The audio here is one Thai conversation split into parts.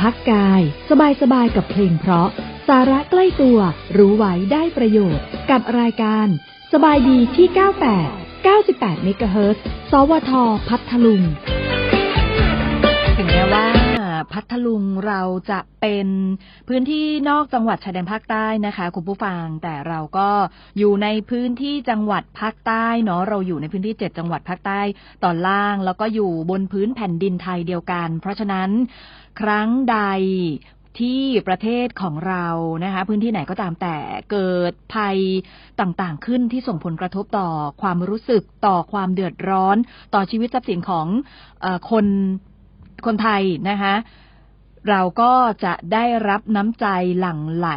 พักกาย สบายสบายกับเพลงเพราะ สาระใกล้ตัว รู้ไว้ได้ประโยชน์ กับรายการ สบายดีที่ 98 98เมกะเฮิรตซ์สวท พัทลุงถึงแม้ว่า พัทลุงเราจะเป็นพื้นที่นอกจังหวัดชายแดนภาคใต้นะคะคุณผู้ฟัง แต่เราก็อยู่ในพื้นที่จังหวัดภาคใต้เนาะเราอยู่ในพื้นที่เจ็ดจังหวัดภาคใต้ตอนล่าง แล้วก็อยู่บนพื้นแผ่นดินไทยเดียวกัน เพราะฉะนั้นครั้งใดที่ประเทศของเรานะคะ พื้นที่ไหนก็ตามแต่เกิดภัยต่างๆ ขึ้นที่ส่งผลกระทบต่อความรู้สึกต่อความเดือดร้อน ต่อชีวิตทรัพย์สินของอคน คนไทยนะคะเราก็จะได้รับน้ำใจหลั่งไหล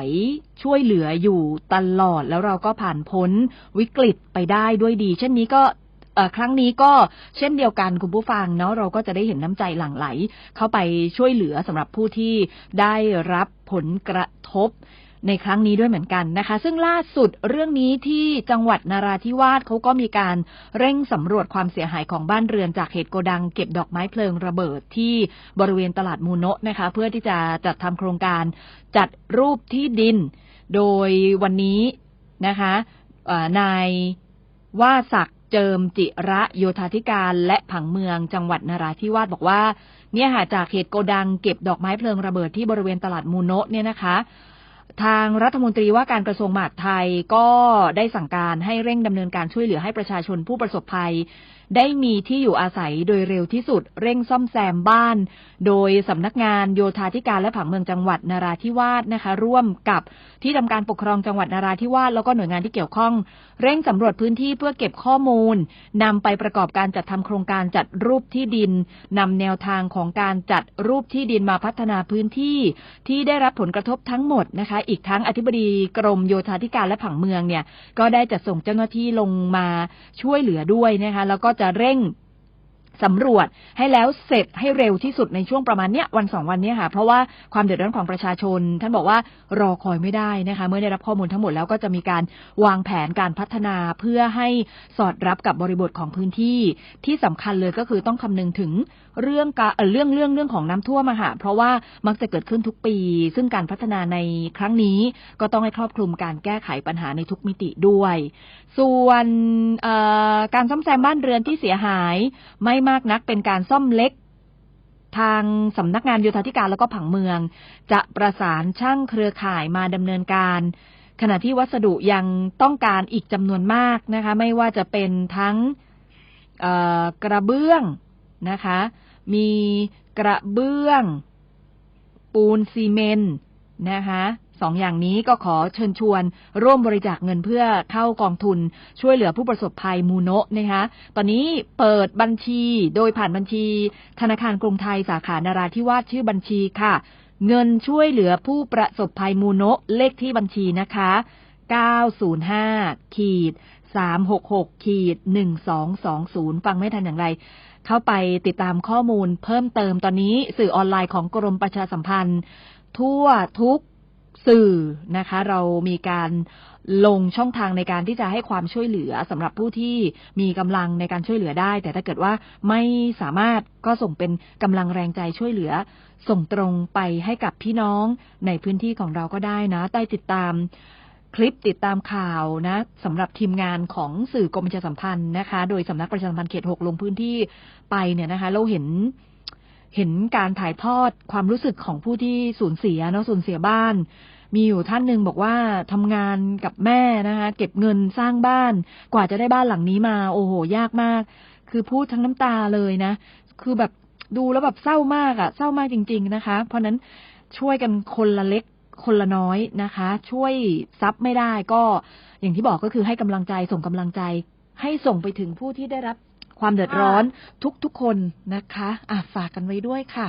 ช่วยเหลืออยู่ตลอดแล้วเราก็ผ่านพ้นวิกฤตไปได้ด้วยดี เช่นนี้ก็ครั้งนี้ก็เช่นเดียวกันคุณผู้ฟังเนาะเราก็จะได้เห็นน้ำใจหลั่งไหล เข้าไปช่วยเหลือสำหรับผู้ที่ได้รับผลกระทบ ในครั้งนี้ด้วยเหมือนกันนะคะ ซึ่งล่าสุดเรื่องนี้ที่จังหวัดนาราธิวาสเขาก็มีการเร่งสำรวจความเสียหายของบ้านเรือนจากเหตุโกดังเก็บดอกไม้เพลิงระเบิดที่บริเวณตลาดมูโนะนะคะ เพื่อที่จะจัดทำโครงการจัดรูปที่ดิน โดยวันนี้นะคะนายว่าศักดิ์เจิมจิระโยธาธิการและผังเมืองจังหวัดนาราธิวาสบอกว่า เนี่ยค่ะจากเหตุโกดังเก็บดอกไม้เพลิงระเบิดที่บริเวณตลาดมูโนะเนี่ยนะคะ ทางรัฐมนตรีว่าการกระทรวงมหาดไทยก็ได้สั่งการให้เร่งดำเนินการช่วยเหลือให้ประชาชนผู้ประสบภัย ได้มีที่อยู่อาศัยโดยเร็วที่สุดเร่งซ่อมแซมบ้าน โดยสำนักงานโยธาธิการและผังเมืองจังหวัดนาราธิวาสนะคะ ร่วมกับที่ทำการปกครองจังหวัดนาราธิวาสแล้วก็หน่วยงานที่เกี่ยวข้อง เร่งสำรวจพื้นที่เพื่อเก็บข้อมูลนำไปประกอบการจัดทำโครงการจัดรูปที่ดินนำแนวทางของการจัดรูปที่ดินมาพัฒนาพื้นที่ ที่ได้รับผลกระทบทั้งหมดนะคะ อีกทั้งอธิบดีกรมโยธาธิการและผังเมืองเนี่ยก็ได้จัดส่งเจ้าหน้าที่ลงมาช่วยเหลือด้วยนะคะแล้วก็จะะเร่ง สำรวจให้แล้วเสร็จให้เร็วที่สุดในช่วงประมาณเนี้ยวันสองวันเนี้ยค่ะ เพราะว่าความเดือดร้อนของประชาชน ท่านบอกว่ารอคอยไม่ได้นะคะ เมื่อได้รับข้อมูลทั้งหมดแล้วก็จะมีการวางแผนการพัฒนาเพื่อให้สอดรับกับบริบทของพื้นที่ ที่สำคัญเลยก็คือต้องคำนึงถึงเรื่องกาเอ่อเรื่องเรื่องเรื่องของน้ำท่วมค่ะเพราะว่ามักจะเกิดขึ้นทุกปี ซึ่งการพัฒนาในครั้งนี้ ก็ต้องให้ครอบคลุมการแก้ไขปัญหาในทุกมิติด้วย ส่วนเอ่อการซ่อมแซมบ้านเรือนที่เสียหายไม่มากนักเป็นการซ่อมเล็ก ทางสำนักงานโยธาธิการแล้วก็ผังเมือง จะประสานช่างเครือข่ายมาดำเนินการ ขณะที่วัสดุยังต้องการอีกจำนวนมากนะคะ ไม่ว่าจะเป็นทั้งกระเบื้องนะคะ มีกระเบื้อง ปูนซีเมนต์นะคะ สองอย่างนี้ก็ขอเชิญชวน ร่วมบริจาคเงินเพื่อเข้ากองทุนช่วยเหลือผู้ประสบภัยมูโนะนะคะ ตอนนี้เปิดบัญชีโดยผ่านบัญชี ธนาคารกรุงไทยสาขานาราธิวาสชื่อบัญชีค่ะ เงินช่วยเหลือผู้ประสบภัยมูโนะเลขที่บัญชีนะคะ 905ขีด366ขีด1220 ฟังไม่ทันอย่างไร เข้าไปติดตามข้อมูลเพิ่มเติมตอนนี้สื่อออนไลน์ของกรมประชาสัมพันธ์ ทั่วทุก สื่อนะคะ เรามีการลงช่องทางในการที่จะให้ความช่วยเหลือสำหรับผู้ที่มีกำลังในการช่วยเหลือได้ แต่ถ้าเกิดว่าไม่สามารถก็ส่งเป็นกำลังแรงใจช่วยเหลือ ส่งตรงไปให้กับพี่น้องในพื้นที่ของเราก็ได้นะ ใต้ติดตามคลิปติดตามข่าวนะสำหรับทีมงานของสื่อกรมประชาสัมพันธ์นะคะ โดยสำนักประชาสัมพันธ์เขตหกลงพื้นที่ไปเนี่ยนะคะ เราเห็น เห็นการถ่ายทอดความรู้สึกของผู้ที่สูญเสียเนาะสูญเสียบ้าน มีอยู่ท่านหนึ่งบอกว่าทำงานกับแม่นะคะเก็บเงินสร้างบ้าน กว่าจะได้บ้านหลังนี้มา โอ้โห ยากมาก คือพูดทั้งน้ำตาเลยนะ คือแบบดูแล้วแบบเศร้ามากอะเศร้ามากจริง ๆนะคะ เพราะฉะนั้นช่วยกันคนละเล็กคนละน้อยนะคะ ช่วยซับไม่ได้ก็อย่างที่บอกก็คือให้กำลังใจส่งกำลังใจ ให้ส่งไปถึงผู้ที่ได้รับ ความเดือดร้อนทุกๆคนนะคะอะฝากกันไว้ด้วยค่ะ